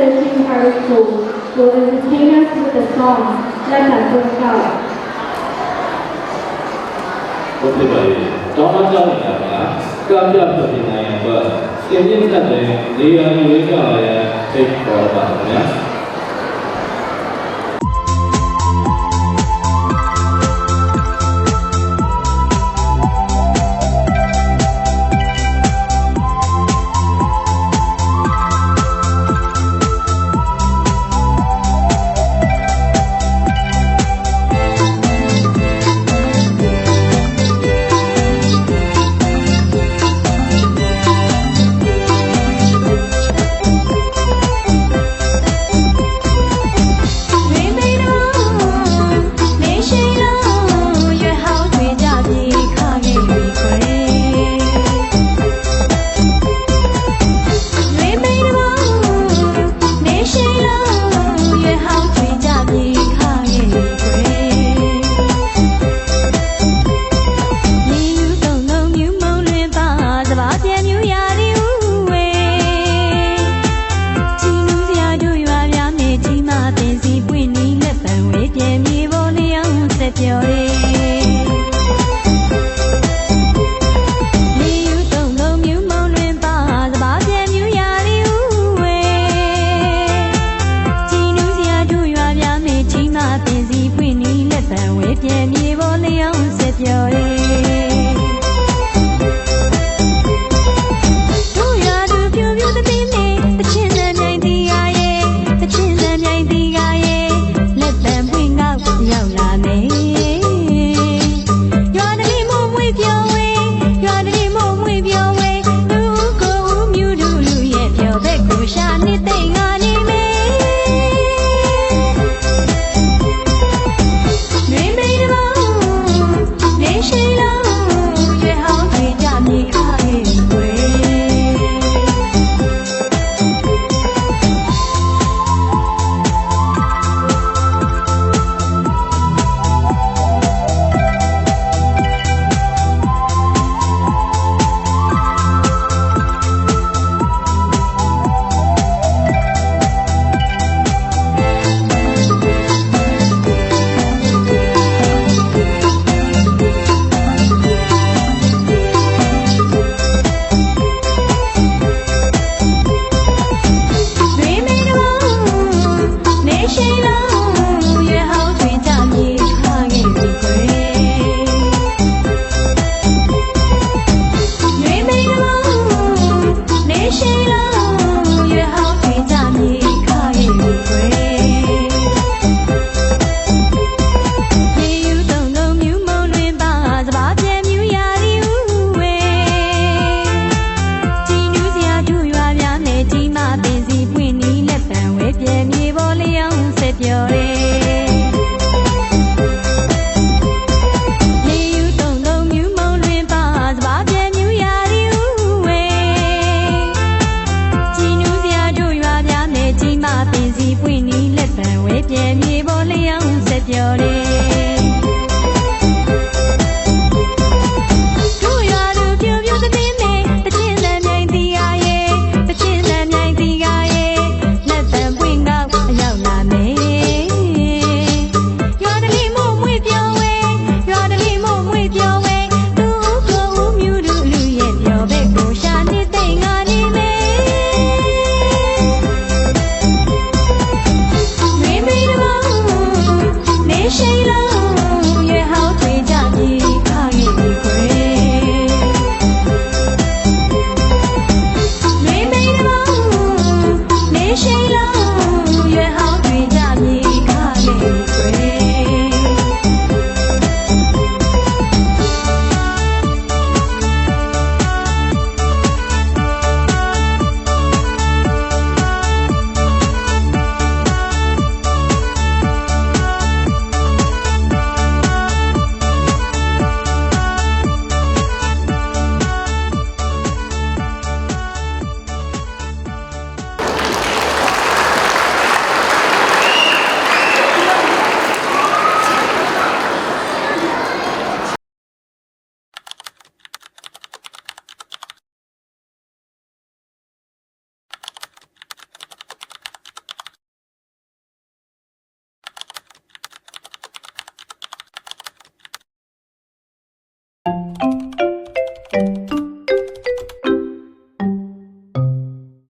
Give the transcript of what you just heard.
representing our school will entertain us with a song that has been held. ဟုတ်ပြီ။တောင်းတကြောင်းနေတာကကပြပြပြနိုင်ရပါ။အင်းမြင့်တဲ့နေရာရွေးကြရတဲ့စိတ်ပေါ်ပါဗျာ။ ကြော်လေး